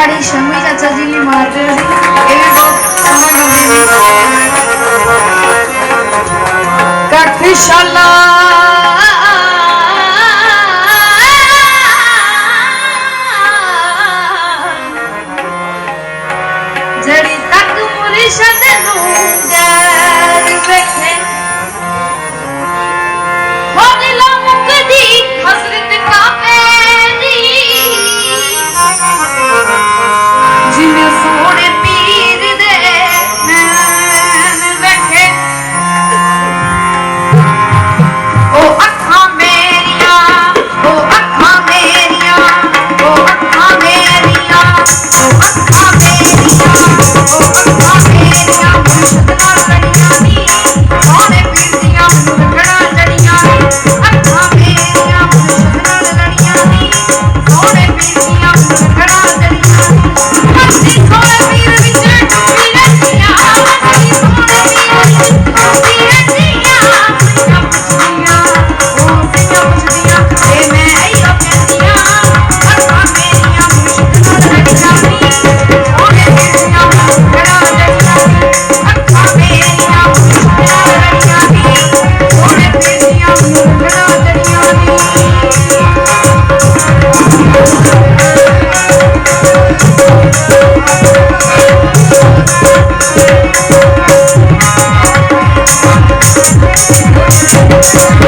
তারি স্বামী চাচাজি মাতে কাঠশালা জড়ি তাক মুরি সাথে গাড়ি বেখে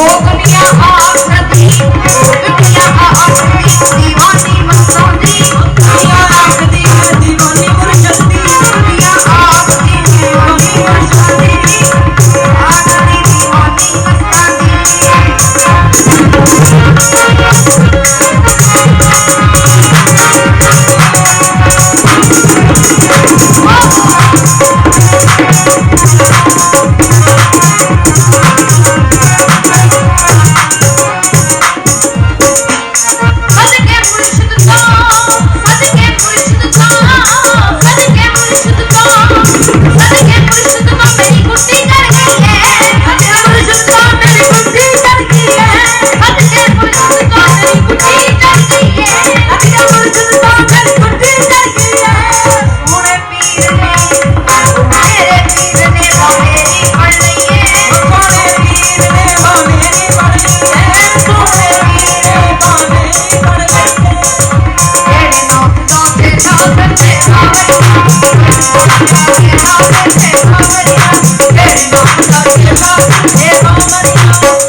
मोहनिया आप नदी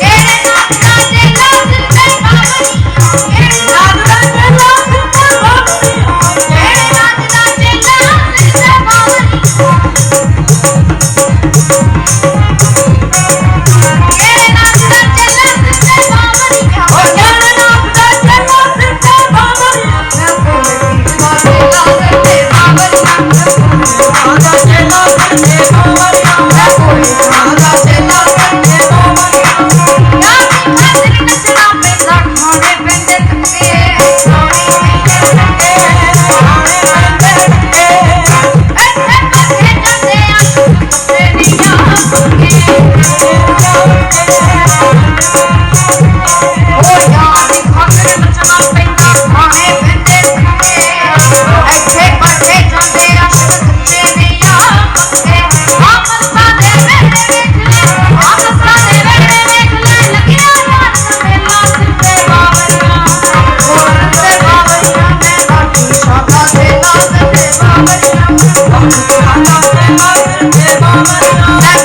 Hey,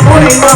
பூர்ணிமா